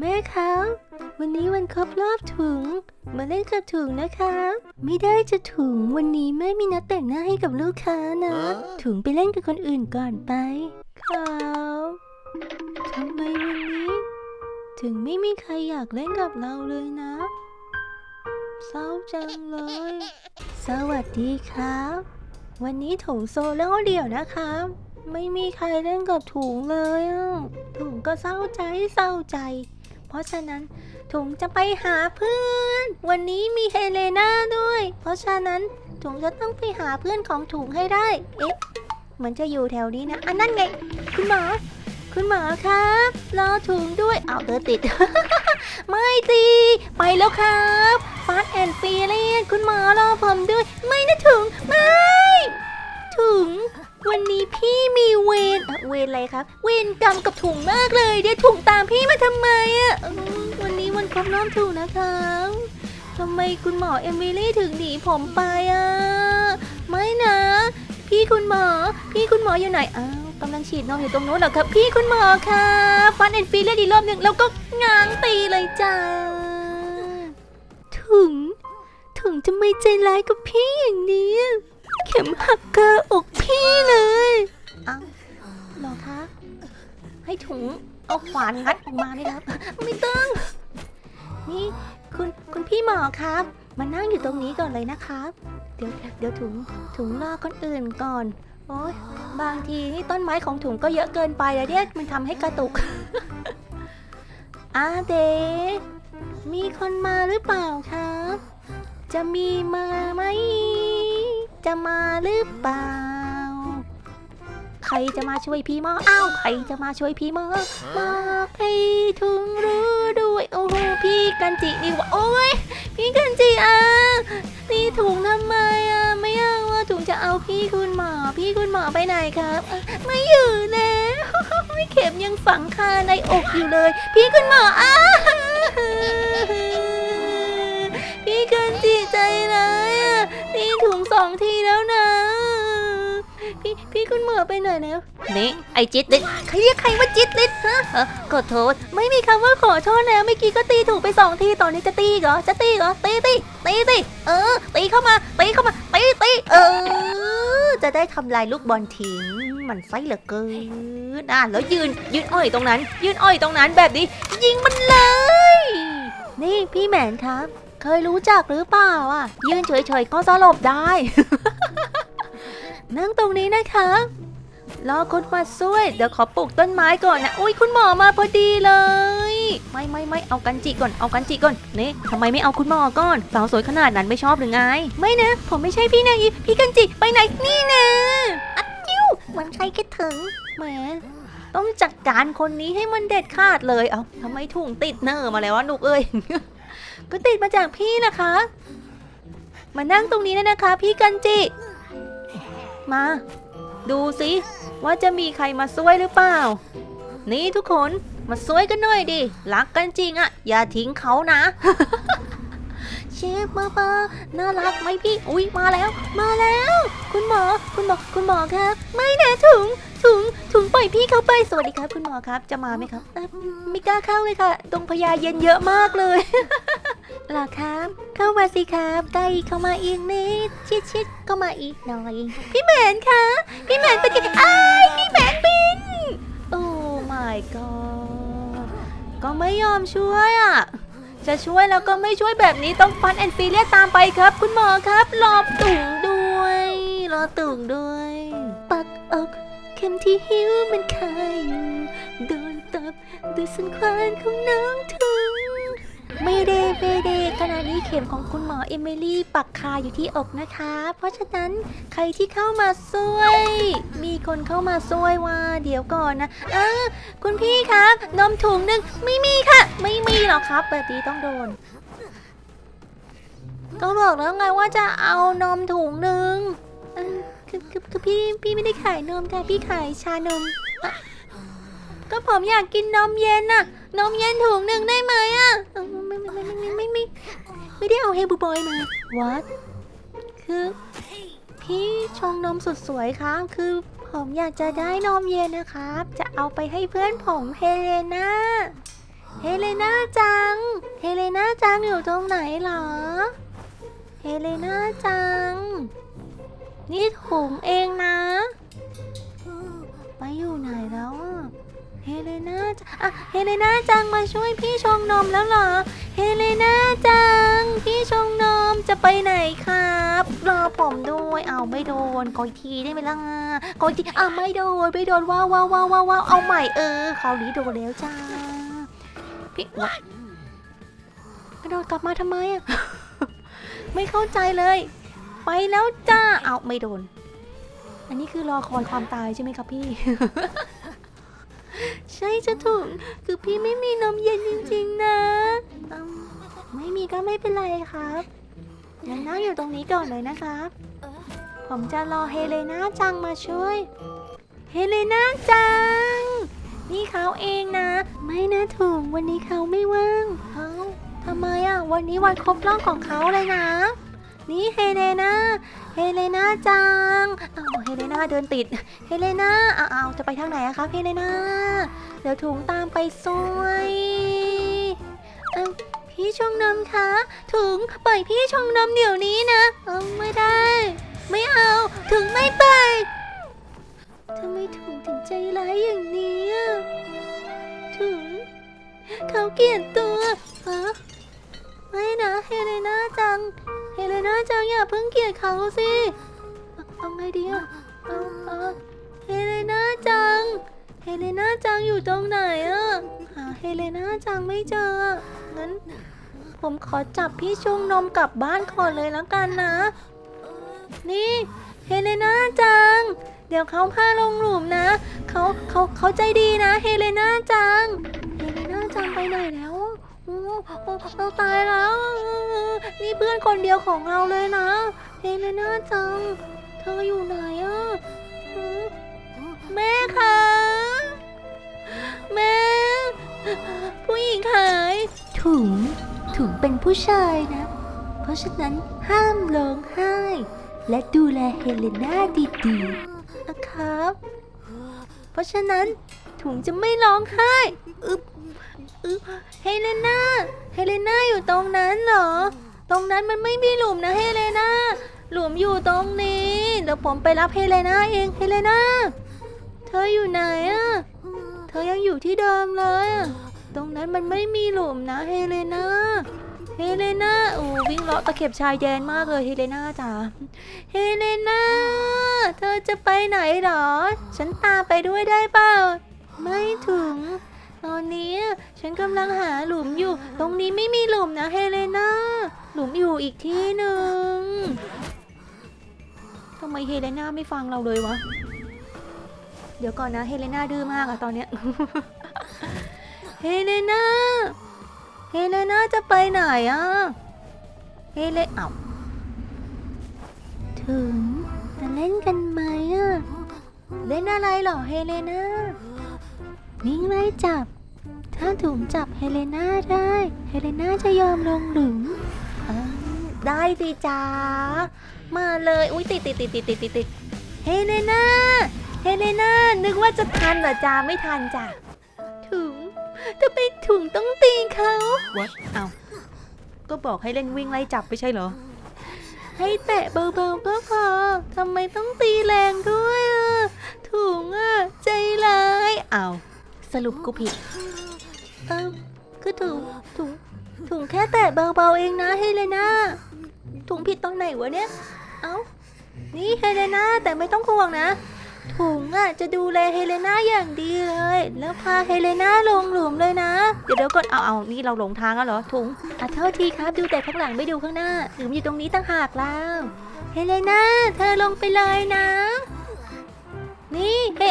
แม่คะวันนี้วันครบรอบถุง มาเล่นกับถุงนะคะ ไม่ได้จะถุงวันนี้แม่มีนัดแต่งหน้าให้กับลูกค้านะ ถุงไปเล่นกับคนอื่นก่อนไปครับทำไมวันนี้ ถึงไม่มีใครอยากเล่นกับเราเลยนะ เศร้าจังเลย สวัสดีครับ วันนี้ถุงโซโล่เดี่ยวนะครับไม่มีใครเล่นกับถุงเลยอะถุงก็เศร้าใจเศร้าใจ เพราะฉะนั้นถุงจะไปหาเพื่อน วันนี้มีเฮเลนาด้วย เพราะฉะนั้นถุงจะต้องไปหาเพื่อนของถุงให้ได้ เอ๊ะเหมือนจะอยู่แถวนี้นะ อันนั่นไง คุณหมอ คุณหมอครับ รอถุงด้วย เอาเดินติด ไม่สิไปแล้วครับฟาสแอนด์ฟีเลียคุณหมอรอผมด้วย ไม่นะถุง ไม่ ถุง วันนี้พี่มีเวรเวรอะไรครับ เวรกรรมกับถุงมากเลย เดี๋ยวถุงตามพี่มาทำไมอะวันนี้วันครบรอบถุงนะครับทำไมคุณหมอเอมิลี่ถึงหนีผมไปอะไม่นะ พี่คุณหมอ พี่คุณหมออยู่ไหนอ้าวกำลังฉีดนมอยู่ตรงโน้นเหรอครับ พี่คุณหมอครับฟันแอนฟีเลียนอีกรอบหนึ่งแล้วก็ง้างตีเลยจ้าถุงถุงจะไม่ใจร้ายกับพี่อย่างนี้ ข็มหักคาอกพี่เลยอ้าวเหรอคะ ให้ถุงเอาขวานงัดออกมาได้แล้วไม่ต้องนี่คุณคุณพี่หมอครับ มานั่งอยู่ตรงนี้ก่อนเลยนะครับ เดี๋ยวเดี๋ยวถุงถุงรอคนอื่นก่อน โอ้ยบางทีนี่ต้นไม้ของถุงก็เยอะเกินไปแล้วเนี่ยมันทำให้กระตุกอาเด มีคนมาหรือเปล่าครับ จะมีมาไหม จะมาหรือเปล่า ใครจะมาช่วยพี่หมออ้าวใครจะมาช่วยพี่หมอบอกให้ถึงรู้ด้วยโอ้โหพี่กันจินี่วะโอ้ยพี่กันจิอะนี่ถุงทำไมอะไม่เอาว่าถุงจะเอาพี่คุณหมอ พี่คุณหมอไปไหนครับไม่อยู่แล้วไม่เข็มยังฝังคาในอกอยู่เลย พี่คุณหมออ้า พี่คุณหมอไปไหนแล้วนี่ไอจิตลิศใครเรียกใครว่าจิตลิศฮะเออขอโทษ ไม่มีคำว่าขอโทษแล้วเมื่อกี้ก็ตีถูกไปสองทีตอนนี้จะตีอีกเหรอจะตีอีกเหรอตีตีตีตีเออตีเข้ามาตีเข้ามาตีตีเออ จะได้ทำลายลูกบอลทิ้งมันไส้เหลือเกินอะแล้วยืนยืนอ้อยตรงนั้น ยืนอ้อยตรงนั้นแบบนี้ ยิงมันเลย นี่พี่แหมนครับ เคยรู้จักหรือเปล่าอะยืนเฉยๆก็สลบได้ นั่งตรงนี้นะคะรอคุณมาช่วย เดี๋ยวขอปลูกต้นไม้ก่อนนะอุ้ยคุณหมอมาพอดีเลย ไม่ไม่ไม่เอากันจิก่อนเอากันจิก่อนนี่ทำไมไม่เอาคุณหมอก่อนสาวสวยขนาดนั้นไม่ชอบหรือไง ไม่นะ ผมไม่ใช่พี่นายพี่กันจิไปไหนนี่นะอัดจิ้วมันใครคิดถึงแหมต้องจัดการคนนี้ให้มันเด็ดขาดเลยเอาทำไมถุงติดเนอร์มาแล้ววะลูกเอ้ยก็ติดมาจากพี่นะคะ มานั่งตรงนี้นะนะคะ พี่กันจิ มา ดูสิว่าจะมีใครมาช่วยหรือเปล่า นี่ทุกคนมาช่วยกันหน่อยดิรักกันจริงอะอย่าทิ้งเขานะเชฟมาปาน่ารักไหมพี่ อุ้ยมาแล้ว มาแล้ว คุณหมอ คุณหมอ คุณหมอครับ ไม่นะถุง ถุง ถุงปล่อยพี่เขาไป สวัสดีครับ คุณหมอครับ จะมาไหมครับ ไม่กล้าเข้าเลยค่ะ ตรงพญาเย็นเยอะมากเลย หรอครับ เข้ามาสิครับใกล้เข้ามาอีกนิดชิดชิดเข้ามาอีกหน่อย พี่แมนคะพี่แมนเป็นไงอ้ายพี่แมนบิน โอ้ my god ก็ไม่ยอมช่วยอะจะช่วยแล้วก็ไม่ช่วยแบบนี้ต้องฟันแอนฟีเลียตามไปครับ คุณหมอครับรอตุ่งด้วยรอตุ่งด้วย ปักอกเข็มที่หิวมันคาอยู่โดนตับด้วยสันควานของน้องถึง ไม่เดไม่เดขณะนี้เข็มของคุณหมอเอมิลี่ปักคาอยู่ที่อกนะคะ เพราะฉะนั้นใครที่เข้ามาช่วย มีคนเข้ามาช่วยว่า เดี๋ยวก่อนนะอ่าคุณพี่ครับ นมถุงหนึ่งไม่มีค่ะ ไม่มีหรอกครับแบบนี้ต้องโดน ก็บอกแล้วไงว่าจะเอานมถุงหนึ่งคือคือคือพี่พี่ไม่ได้ขายนมค่ะพี่ขายชานมอะ ก็ผมอยากกินนมเย็นน่ะ นมเย็นถุงหนึ่งได้ไหมอะเออไม่ไม่ไม่ไม่ไม่ไม่ไม่ได้เอาเฮบูบอยมา what คือ พี่ชงนมสุดสวยครับ คือผมอยากจะได้นมเย็นนะครับ จะเอาไปให้เพื่อนผมเฮเลนาเฮเลนาจัง เฮเลนาจังอยู่ตรงไหนเหรอ เฮเลนาจัง นี่ถุงเองนะ ไปอยู่ไหนแล้วอะ เฮเลนาจังอะเฮเลนาจังมาช่วยพี่ชงนมแล้วเหรอ เฮเลนาจัง พี่ชงนมจะไปไหนครับ รอผมด้วยเอาไม่โดนกอยทีได้ไหมล่ะกอยทีอะไม่โดนไม่โดนว้าวว้าวว้าวว้าวเอาใหม่เออคราวนี้โดนแล้วจ้าพี่วะกระโดดกลับมาทำไมอะไม่เข้าใจเลย ไปแล้วจ้าเอาไม่โดน อันนี้คือรอคอยความตายใช่ไหมครับพี่ ใช่จะถูกคือพี่ไม่มีนมเย็นจริงๆนะ ไม่มีก็ไม่เป็นไรครับงั้นนั่งอยู่ตรงนี้ก่อนเลยนะครับ ผมจะรอเฮเลนาจังมาช่วย เฮเลนาจัง นี่เขาเองนะ ไม่นะถุงวันนี้เขาไม่ว่างเขาทำไมอะ วันนี้วันครบรอบของเขาเลยนะ นี่เฮเลนาเฮเลนาจังอ้าวเฮเลนาเดินติด เฮเลนาอ้าวอ้าจะไปทางไหนอะครับเฮเลนาเดี๋ยวถุงตามไปซวยอพี่ชงนมคะถุงปล่อยพี่ชงนมเดี๋ยวนี้นะเออไม่ได้ ไม่เอาถึงไม่ไปทำไมถุงถึงใจร้ายอย่างนี้ถุงเขาเกลียดตัวฮะไม่นะเฮเลนาจัง เฮเลนาจังอย่าเพิ่งเกลียดเขาสิเอาไงดีอะเอาเอาเฮเลนาจัง เฮเลนาจังอยู่ตรงไหนอะหาเฮเลนาจังไม่เจอ งั้น ผมขอจับพี่ชุงนมกลับบ้านก่อนเลยแล้วกันนะ นี่เฮเลนาจัง เดี๋ยวเขาพาลงหลุมนะ เขาเขาเขาใจดีนะ เฮเลนาจัง เฮเลนาจังไปไหนแล้ว โอ้โอ้เราตายแล้ว นี่เพื่อนคนเดียวของเราเลยนะเฮเลนาจัง เธออยู่ไหนอะหือแม่คะแม่ ผู้หญิงหายถุงถุงเป็นผู้ชายนะ เพราะฉะนั้นห้ามร้องไห้ และดูแลเฮเลนาดีๆนะครับ เพราะฉะนั้นถุงจะไม่ร้องไห้อึบอึบ เฮเลนาเฮเลนาอยู่ตรงนั้นเหรอ ตรงนั้นมันไม่มีหลุมนะเฮเลนาหลุมอยู่ตรงนี้ เดี๋ยวผมไปรับเฮเลนาเองเฮเลนาเธออยู่ไหนอะเธอยังอยู่ที่เดิมเลย ตรงนั้นมันไม่มีหลุมนะเฮเลนาเฮเลนาโอ้วิ่งเลาะตะเข็บชายแดนมากเลยเฮเลนาจ๋า เฮเลนาเธอจะไปไหนหรอ ฉันตามไปด้วยได้เปล่า ไม่ถึง ตอนนี้ฉันกำลังหาหลุมอยู่ ตรงนี้ไม่มีหลุมนะเฮเลนาหลุมอยู่อีกที่หนึ่งทำไมเฮเลนาไม่ฟังเราเลยวะ เดี๋ยวก่อนนะเฮเลนาดื้อมากอะตอนเนี้ย เฮเลนาเฮเลนาจะไปไหนอะเฮเลเอ้าถึงจะเล่นกันไหมอะเล่นอะไรหรอเฮเลนา วิ่งไล่จับ ถ้าถุงจับเฮเลนาได้ เฮเลนาจะยอมลงหลุมเอ้ยได้สิจ้ามาเลยอุ้ยติดติดติดติดติดติดติดเฮเลนาเฮเลนานึกว่าจะทันเหรอจ้าไม่ทันจ้ะถุงทำไมถุงต้องตีเขาวะเอาก็บอกให้เล่นวิ่งไล่จับไม่ใช่เหรอ ให้แตะเบาๆก็พอทำไมต้องตีแรงด้วยอะถุงอะใจร้ายเอา สรุปกูผิด เอ้าคือถุงถุงถุงแค่แตะเบาๆเองนะเฮเลนาถุงผิดตรงไหนวะเนี่ย เอ้า นี่เฮเลนาแต่ไม่ต้องห่วงนะ ถุงอะจะดูแลเฮเลนาอย่างดีเลย แล้วพาเฮเลนาลงหลุมเลยนะ เดี๋ยวเดี๋ยวก่อนเอาเอานี่เราหลงทางแล้วเหรอถุงอะโทษทีครับดูแต่ข้างหลังไม่ดูข้างหน้าหลุมอยู่ตรงนี้ต่างหากแล้วเฮเลนาเธอลงไปเลยนะ นี่เฮ้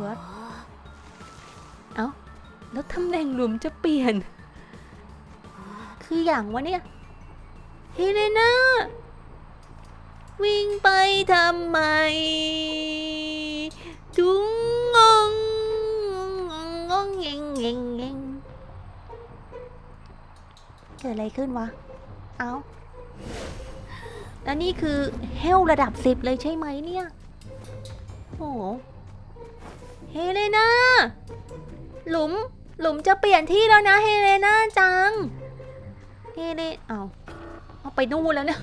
หัวเอา้า แล้วตำแหน่งหลุมจะเปลี่ยน คืออย่างวะเนี่ย เฮเลนาวิ่งไปทำไมจุงงงงงเงงเงงเงงเกิดอะไรขึ้นวะ เอา้าแล้วนี่คือเฮลระดับสิบเลยใช่ไหมเนี่ย โอ้ เฮเลนาหลุมหลุมจะเปลี่ยนที่แล้วนะเฮเลนาจังเฮเลเอาเอาไปนู่นแล้วเนี่ย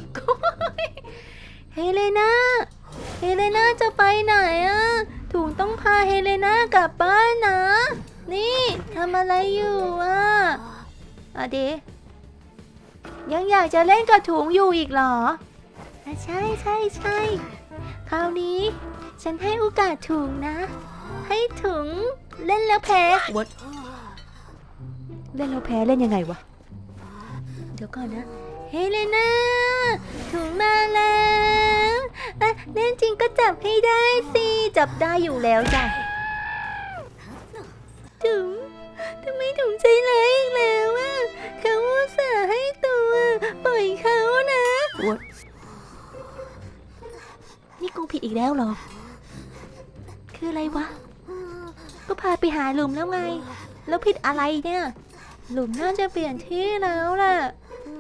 เฮเลนาเฮเลนาจะไปไหนอะถุงต้องพาเฮเลนากลับบ้านนะ นี่ทำอะไรอยู่อะอะเดยังอยากจะเล่นกับถุงอยู่อีกเหรอใช่ใช่ใช่คราวนี้ ฉันให้โอกาสถุงนะ ให้ถุงเล่นแล้วแพ้วเล่นแล้วแพ้เล่นยังไงวะ เดี๋ยวก่อนนะ เฮเลนาถุงมาแล้วอะเล่นจริงก็จับให้ได้สิ จับได้อยู่แล้วจ้ะถุงทำไมถุงใจร้ายอีกแล้วอะเขาอุตส่าห์ให้ตัว ปล่อยเขานะวดนี่กูผิดอีกแล้วเหรอ คืออะไรวะก็พาหลุมแล้วไง แล้วผิดอะไรเนี่ย หลุมน่าจะเปลี่ยนที่แล้วแหละอื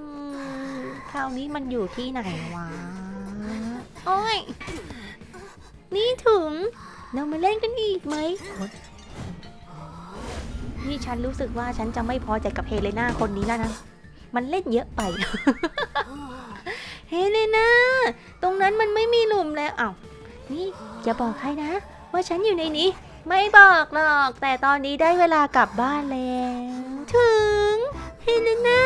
มคราวนี้มันอยู่ที่ไหนวะ โอ้ย นี่ถุง เรามาเล่นกันอีกไหม นี่ฉันรู้สึกว่าฉันจะไม่พอใจกับเฮเลนาคนนี้แล้วนะ มันเล่นเยอะไป เฮเลนา ตรงนั้นมันไม่มีหลุมแล้วอ้าวนี่อย่าบอกใครนะ ว่าฉันอยู่ในนี้ ไม่บอกหรอก แต่ตอนนี้ได้เวลากลับบ้านแล้ว ถึงเฮเลนา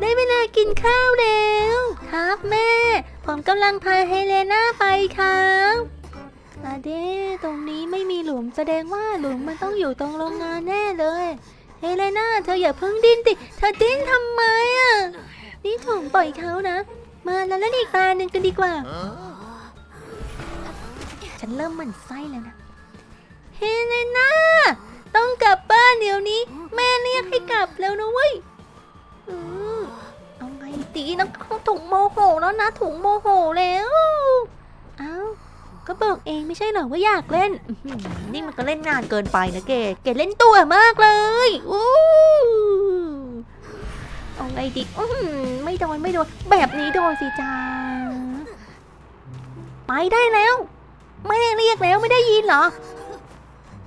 ได้เวลากินข้าวแล้ว ครับแม่ ผมกำลังพาเฮเลนาไปครับอาเดตรงนี้ไม่มีหลุมแสดงว่าหลุมมันต้องอยู่ตรงโรงงานแน่เลย เฮเลนาเธออย่าเพิ่งดิ้นติเธอดิ้นทำไมอะ นี่ถุงปล่อยเขานะ มาแล้วเล่นอีกตาหนึ่งกันดีกว่า ฉันเริ่มหมั่นไส้แล้วนะ เฮเลนาต้องกลับบ้านเดี๋ยวนี้ แม่เรียกให้กลับแล้วนะเว้ยอืมเอาไงตีนะถุงโมโหแล้วนะถุงโมโหแล้วเอ้าก็บอกเองไม่ใช่เหรอว่าอยากเล่น นี่มันก็เล่นงานเกินไปนะเกดเกดเล่นตัวมากเลยอู้เอาไงดีอื้อหือไม่โดนไม่โดนแบบนี้โดนสิจ้าไปได้แล้ว ไม่ได้เรียกแล้วไม่ได้ยินเหรอ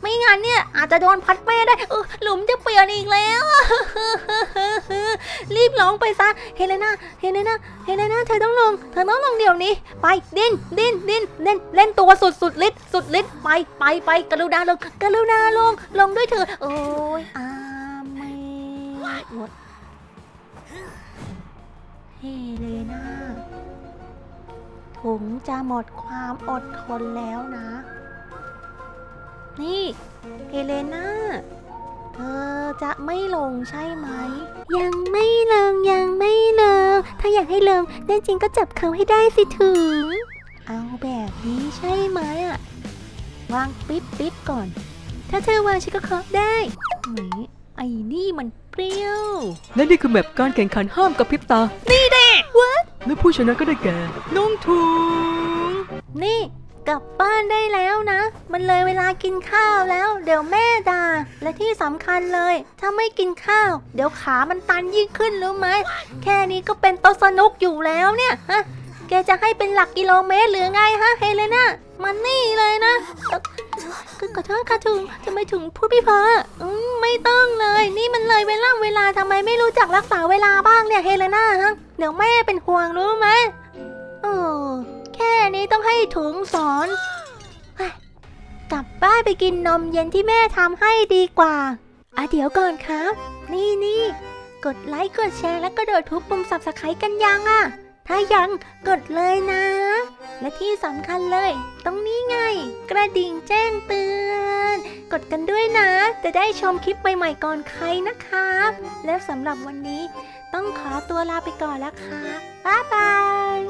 ไม่งั้นเนี่ยอาจจะโดนพัดแม่ได้เออหลุมจะเปลี่ยนอีกแล้ว รีบร้องไปซะ เฮเลนาเฮเลนาเฮเลนาเธอต้องลง เธอต้องลงเดี๋ยวนี้ ไปดิ้นดิ้นดิ้นเล่นเล่นตัวสุดสุดฤทธิ์สุดฤทธิ์ไปไปไปกรุณาลงกรุณาลงลงด้วยเถอโอ้ยอาเมนหมดเฮเลนาถุงจะหมดความอดทนแล้วนะ นี่เฮเลนาเธอจะไม่ลงใช่ไหม ยังไม่ลงยังไม่ลงถ้าอยากให้ลงแน่จริงก็จับเขาให้ได้สิถึง เอาแบบนี้ใช่ไหมอะวางปิ๊บปิ๊บก่อน ถ้าเธอวางฉันก็เคาะได้ไหนไอ้นี่มันเปรี้ยว และนี่คือแมปการแข่งขันห้ามกระพริบตา นี่แน่วะและผู้ชนะก็ได้แก่น้องถุงนี่ กลับบ้านได้แล้วนะ มันเลยเวลากินข้าวแล้ว เดี๋ยวแม่ด่า และที่สำคัญเลย ถ้าไม่กินข้าว เดี๋ยวขามันตันยิ่งขึ้นรู้ไหม แค่นี้ก็เป็นโตสนุกอยู่แล้วเนี่ยฮะแกจะให้เป็นหลักกิโลเมตรหรือไงฮะเฮเลนามันนี่เลยนะคือขอโทษค่ะถุงทำไมถึงพูดไม่เพออืมไม่ต้องเลย นี่มันเลยเวลาเวลาทำไมไม่รู้จักรักษาเวลาบ้างเนี่ยเฮเลนาฮะเดี๋ยวแม่เป็นห่วงรู้ไหมเออ แค่นี้ต้องให้ถุงสอน กลับบ้านไปกินนมเย็นที่แม่ทำให้ดีกว่าอะเดี๋ยวก่อนครับ นี่นี่กดไลค์กดแชร์และกระโดดทุบปุ่มสับสไครต์กันยังอะ ถ้ายังกดเลยนะ และที่สำคัญเลยตรงนี้ไง กระดิ่งแจ้งเตือน กดกันด้วยนะ จะได้ชมคลิปใหม่ๆก่อนใครนะครับ แล้วสำหรับวันนี้ต้องขอตัวลาไปก่อนแล้วครับบ๊ายบาย